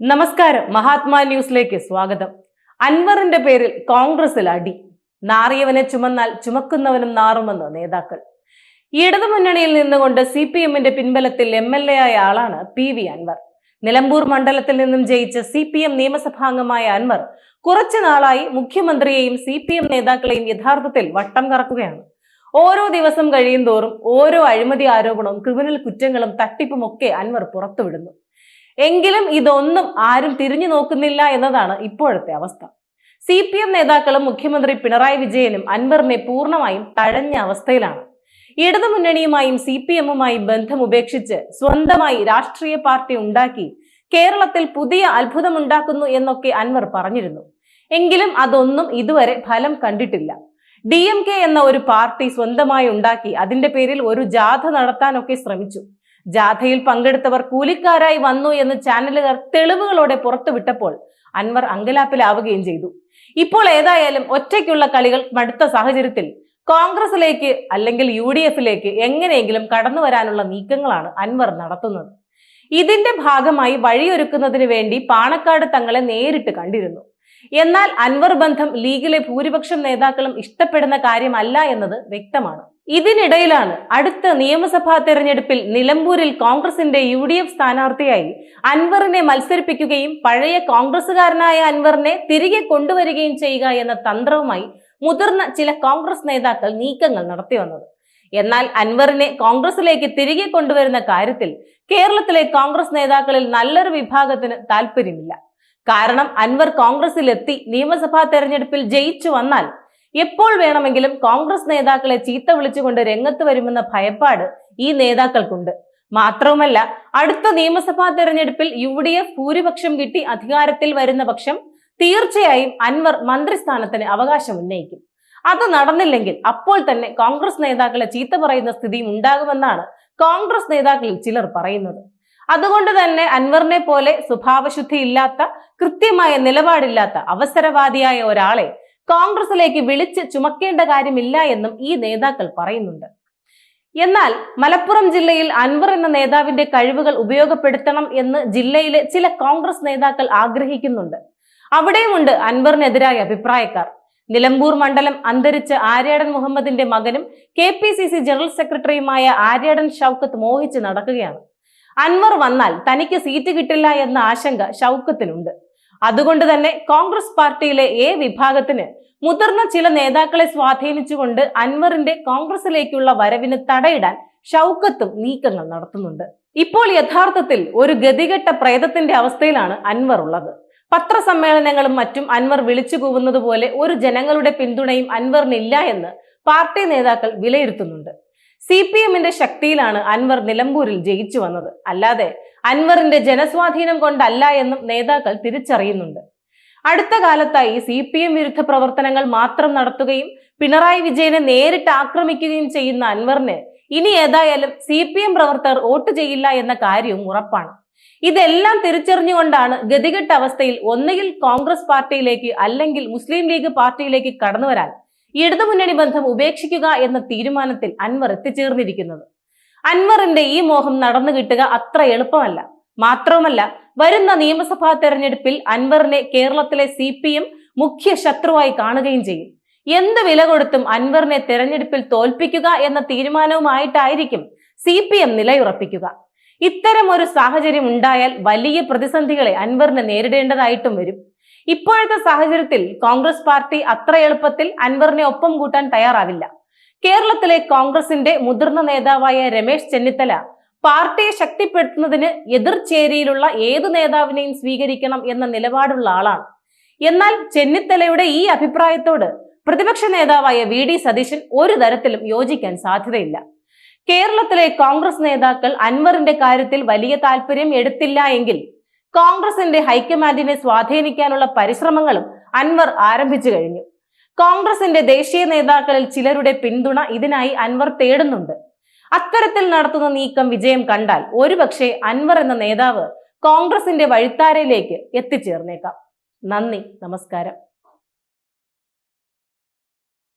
നമസ്കാരം. മഹാത്മാ ന്യൂസിലേക്ക് സ്വാഗതം. അൻവറിന്റെ പേരിൽ കോൺഗ്രസിൽ അടി. നാറിയവനെ ചുമന്നാൽ ചുമക്കുന്നവനും നാറുമെന്ന് നേതാക്കൾ. ഇടതുമുന്നണിയിൽ നിന്നുകൊണ്ട് സി പി എമ്മിന്റെ പിൻബലത്തിൽ എം എൽ എ ആയ ആളാണ് പി വി അൻവർ. നിലമ്പൂർ മണ്ഡലത്തിൽ നിന്നും ജയിച്ച സി പി എം നിയമസഭാംഗമായ അൻവർ കുറച്ചു നാളായി മുഖ്യമന്ത്രിയെയും സി പി എം നേതാക്കളെയും യഥാർത്ഥത്തിൽ വട്ടം കറക്കുകയാണ്. ഓരോ ദിവസം കഴിയും തോറും ഓരോ അഴിമതി ആരോപണവും ക്രിമിനൽ കുറ്റങ്ങളും തട്ടിപ്പും ഒക്കെ അൻവർ പുറത്തുവിടുന്നു. എങ്കിലും ഇതൊന്നും ആരും തിരിഞ്ഞു നോക്കുന്നില്ല എന്നതാണ് ഇപ്പോഴത്തെ അവസ്ഥ. സി പി എം നേതാക്കളും മുഖ്യമന്ത്രി പിണറായി വിജയനും അൻവറിനെ പൂർണമായും തഴഞ്ഞ അവസ്ഥയിലാണ്. ഇടതുമുന്നണിയുമായും സി പി എമ്മുമായും ബന്ധം ഉപേക്ഷിച്ച് സ്വന്തമായി രാഷ്ട്രീയ പാർട്ടി ഉണ്ടാക്കി കേരളത്തിൽ പുതിയ അത്ഭുതമുണ്ടാക്കുന്നു എന്നൊക്കെ അൻവർ പറഞ്ഞിരുന്നു. എങ്കിലും അതൊന്നും ഇതുവരെ ഫലം കണ്ടിട്ടില്ല. ഡി എം കെ എന്ന ഒരു പാർട്ടി സ്വന്തമായി ഉണ്ടാക്കി അതിന്റെ പേരിൽ ഒരു ജാഥ നടത്താനൊക്കെ ശ്രമിച്ചു. ജാഥയിൽ പങ്കെടുത്തവർ കൂലിക്കാരായി വന്നു എന്ന് ചാനലുകാർ തെളിവുകളോടെ പുറത്തുവിട്ടപ്പോൾ അൻവർ അങ്കലാപ്പിലാവുകയും ചെയ്തു. ഇപ്പോൾ ഏതായാലും ഒറ്റയ്ക്കുള്ള കളികൾ മടുത്ത സാഹചര്യത്തിൽ കോൺഗ്രസിലേക്ക് അല്ലെങ്കിൽ യു ഡി എഫിലേക്ക് എങ്ങനെയെങ്കിലും കടന്നു വരാനുള്ള നീക്കങ്ങളാണ് അൻവർ നടത്തുന്നത്. ഇതിന്റെ ഭാഗമായി വഴിയൊരുക്കുന്നതിന് വേണ്ടി പാണക്കാട് തങ്ങളെ നേരിട്ട് കണ്ടിരുന്നു. എന്നാൽ അൻവർ ബന്ധം ലീഗിലെ ഭൂരിപക്ഷം നേതാക്കളും ഇഷ്ടപ്പെടുന്ന കാര്യമല്ല എന്നത് വ്യക്തമാണ്. ഇതിനിടയിലാണ് അടുത്ത നിയമസഭാ തെരഞ്ഞെടുപ്പിൽ നിലമ്പൂരിൽ കോൺഗ്രസിന്റെ യു ഡി എഫ് സ്ഥാനാർത്ഥിയായി അൻവറിനെ മത്സരിപ്പിക്കുകയും പഴയ കോൺഗ്രസുകാരനായ അൻവറിനെ തിരികെ കൊണ്ടുവരികയും ചെയ്യുക എന്ന തന്ത്രവുമായി മുതിർന്ന ചില കോൺഗ്രസ് നേതാക്കൾ നീക്കങ്ങൾ നടത്തി വന്നത്. എന്നാൽ അൻവറിനെ കോൺഗ്രസിലേക്ക് തിരികെ കൊണ്ടുവരുന്ന കാര്യത്തിൽ കേരളത്തിലെ കോൺഗ്രസ് നേതാക്കളിൽ നല്ലൊരു വിഭാഗത്തിന് താല്പര്യമില്ല കാരണം അൻവർ കോൺഗ്രസിലെത്തി നിയമസഭാ തെരഞ്ഞെടുപ്പിൽ ജയിച്ചു വന്നാൽ എപ്പോൾ വേണമെങ്കിലും കോൺഗ്രസ് നേതാക്കളെ ചീത്ത വിളിച്ചുകൊണ്ട് രംഗത്ത് വരുമെന്ന ഭയപ്പാട് ഈ നേതാക്കൾക്കുണ്ട്. മാത്രവുമല്ല അടുത്ത നിയമസഭാ തെരഞ്ഞെടുപ്പിൽ യു ഡി എഫ് ഭൂരിപക്ഷം കിട്ടി അധികാരത്തിൽ വരുന്ന പക്ഷം തീർച്ചയായും അൻവർ മന്ത്രിസ്ഥാനത്തിന് അവകാശം ഉന്നയിക്കും. അത് നടന്നില്ലെങ്കിൽ അപ്പോൾ തന്നെ കോൺഗ്രസ് നേതാക്കളെ ചീത്ത പറയുന്ന സ്ഥിതിയും ഉണ്ടാകുമെന്നാണ് കോൺഗ്രസ് നേതാക്കളിൽ ചിലർ പറയുന്നത്. അതുകൊണ്ട് തന്നെ അൻവറിനെ പോലെ സ്വഭാവശുദ്ധി ഇല്ലാത്ത കൃത്യമായ നിലപാടില്ലാത്ത അവസരവാദിയായ ഒരാളെ കോൺഗ്രസിലേക്ക് വിളിച്ച് ചുമക്കേണ്ട കാര്യമില്ല എന്നും ഈ നേതാക്കൾ പറയുന്നുണ്ട്. എന്നാൽ മലപ്പുറം ജില്ലയിൽ അൻവർ എന്ന നേതാവിന്റെ കഴിവുകൾ ഉപയോഗപ്പെടുത്തണം എന്ന് ജില്ലയിലെ ചില കോൺഗ്രസ് നേതാക്കൾ ആഗ്രഹിക്കുന്നുണ്ട്. അവിടെയുമുണ്ട് അൻവറിനെതിരായ അഭിപ്രായക്കാർ. നിലമ്പൂർ മണ്ഡലം അന്തരിച്ച ആര്യാടൻ മുഹമ്മദിന്റെ മകനും കെ ജനറൽ സെക്രട്ടറിയുമായ ആര്യാടൻ ഷൗക്കത്ത് മോഹിച്ച് നടക്കുകയാണ്. അൻവർ വന്നാൽ തനിക്ക് സീറ്റ് കിട്ടില്ല എന്ന ആശങ്ക ഷൗക്കത്തിനുണ്ട് അതുകൊണ്ട് തന്നെ കോൺഗ്രസ് പാർട്ടിയിലെ എ വിഭാഗത്തിന് മുതിർന്ന ചില നേതാക്കളെ സ്വാധീനിച്ചുകൊണ്ട് അൻവറിന്റെ കോൺഗ്രസിലേക്കുള്ള വരവിന് തടയിടാൻ ഷൗക്കത്തും നീക്കങ്ങൾ നടത്തുന്നുണ്ട്. ഇപ്പോൾ യഥാർത്ഥത്തിൽ ഒരു ഗതികെട്ട പ്രേതത്തിന്റെ അവസ്ഥയിലാണ് അൻവർ ഉള്ളത്. പത്രസമ്മേളനങ്ങളും മറ്റും അൻവർ വിളിച്ചു പോലെ ഒരു ജനങ്ങളുടെ പിന്തുണയും അൻവറിനില്ല എന്ന് പാർട്ടി നേതാക്കൾ വിലയിരുത്തുന്നുണ്ട്. സി പി എമ്മിന്റെ ശക്തിയിലാണ് അൻവർ നിലമ്പൂരിൽ ജയിച്ചു വന്നത്. അല്ലാതെ അൻവറിന്റെ ജനസ്വാധീനം കൊണ്ടല്ല എന്നും നേതാക്കൾ തിരിച്ചറിയുന്നുണ്ട്. അടുത്ത കാലത്തായി സി പി എം വിരുദ്ധ പ്രവർത്തനങ്ങൾ മാത്രം നടത്തുകയും പിണറായി വിജയനെ നേരിട്ട് ആക്രമിക്കുകയും ചെയ്യുന്ന അൻവറിന് ഇനി ഏതായാലും സി പി എം പ്രവർത്തകർ വോട്ട് ചെയ്യില്ല എന്ന കാര്യവും ഉറപ്പാണ്. ഇതെല്ലാം തിരിച്ചറിഞ്ഞുകൊണ്ടാണ് ഗതികെട്ട അവസ്ഥയിൽ ഒന്നുകിൽ കോൺഗ്രസ് പാർട്ടിയിലേക്ക് അല്ലെങ്കിൽ മുസ്ലിം ലീഗ് പാർട്ടിയിലേക്ക് കടന്നു വരാൻ ഇടതുമുന്നണി ബന്ധം ഉപേക്ഷിക്കുക എന്ന തീരുമാനത്തിൽ അൻവർ എത്തിച്ചേർന്നിരിക്കുന്നത്. അൻവറിന്റെ ഈ മോഹം നടന്നു കിട്ടുക അത്ര എളുപ്പമല്ല. മാത്രവുമല്ല വരുന്ന നിയമസഭാ തെരഞ്ഞെടുപ്പിൽ അൻവറിനെ കേരളത്തിലെ സി പി എം മുഖ്യ ശത്രുവായി കാണുകയും ചെയ്യും. എന്ത് വില കൊടുത്തും അൻവറിനെ തെരഞ്ഞെടുപ്പിൽ തോൽപ്പിക്കുക എന്ന തീരുമാനവുമായിട്ടായിരിക്കും സി പി എം നിലയുറപ്പിക്കുക. ഇത്തരം ഒരു സാഹചര്യം ഉണ്ടായാൽ വലിയ പ്രതിസന്ധികളെ അൻവറിനെ നേരിടേണ്ടതായിട്ടും വരും. ഇപ്പോഴത്തെ സാഹചര്യത്തിൽ കോൺഗ്രസ് പാർട്ടി അത്ര എളുപ്പത്തിൽ അൻവറിനെ ഒപ്പം കൂട്ടാൻ തയ്യാറാവില്ല. കേരളത്തിലെ കോൺഗ്രസിന്റെ മുതിർന്ന നേതാവായ രമേശ് ചെന്നിത്തല പാർട്ടിയെ ശക്തിപ്പെടുത്തുന്നതിന് എതിർചേരിയിലുള്ള ഏതു നേതാവിനെയും സ്വീകരിക്കണം എന്ന നിലപാടുള്ള ആളാണ്. എന്നാൽ ചെന്നിത്തലയുടെ ഈ അഭിപ്രായത്തോട് പ്രതിപക്ഷ നേതാവായ വി ഡി സതീശൻ ഒരു തരത്തിലും യോജിക്കാൻ സാധ്യതയില്ല. കേരളത്തിലെ കോൺഗ്രസ് നേതാക്കൾ അൻവറിന്റെ കാര്യത്തിൽ വലിയ താല്പര്യം എടുത്തില്ല എങ്കിൽ കോൺഗ്രസിന്റെ ഹൈക്കമാൻഡിനെ സ്വാധീനിക്കാനുള്ള പരിശ്രമങ്ങളും അൻവർ ആരംഭിച്ചു കഴിഞ്ഞു. കോൺഗ്രസിന്റെ ദേശീയ നേതാക്കളിൽ ചിലരുടെ പിന്തുണ ഇതിനായി അൻവർ തേടുന്നുണ്ട്. അത്തരത്തിൽ നടത്തുന്ന നീക്കം വിജയം കണ്ടാൽ ഒരുപക്ഷെ അൻവർ എന്ന നേതാവ് കോൺഗ്രസിന്റെ വഴിത്താരയിലേക്ക് എത്തിച്ചേർന്നേക്കാം. നന്ദി നമസ്കാരം.